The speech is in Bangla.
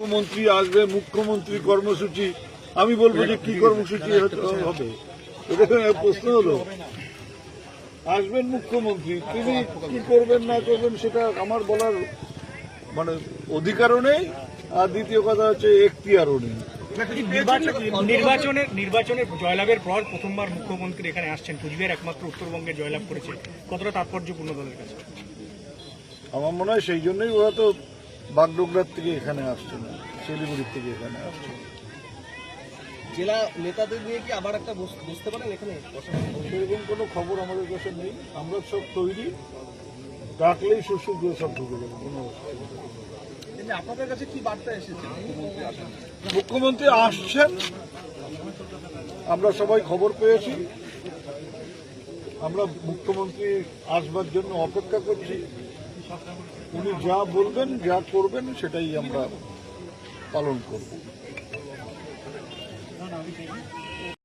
মুখ্যমন্ত্রী আসবে মুখ্যমন্ত্রী কর্মসূচি আমি বলব যে কি কর্মসূচি হবে। এটা প্রশ্ন হলো আসবেন মুখ্যমন্ত্রী তিনি কি করবেন না করবেন সেটা আমার বলার মানে অধিকারও নেই আর দ্বিতীয় কথা হচ্ছে এখতিয়ারও নেই। নির্বাচনের নির্বাচনের জয়লাভের পর প্রথমবার মুখ্যমন্ত্রী এখানে আসছেন। কুচবিহার একমাত্র উত্তরবঙ্গে জয়লাভ করেছে। কতটা তাৎপর্যপূর্ণ দলের কাছে? আমার মনে হয় সেই জন্যই ওরা তো বাগডোগরার থেকে এখানে আসছে না শিলিগুড়ির থেকে এখানে আসছে জেলা নেতাদের নিয়ে কি আবার একটা বসতে পারেন এখানে? সেরকম কোনো খবর আমাদের কাছে নেই। আমরা সব তৈরি। ডাকলেই সুসুখ সব ঢুকে যাবে কোনো আপনাদের কাছে কি বার্তা এসেছে? মুখ্যমন্ত্রী আসছেন। আমরা সবাই খবর পেয়েছি। আমরা মুখ্যমন্ত্রী আসবার জন্য অপেক্ষা করছি। উনি যা বলবেন যা করবেন সেটাই আমরা পালন করব।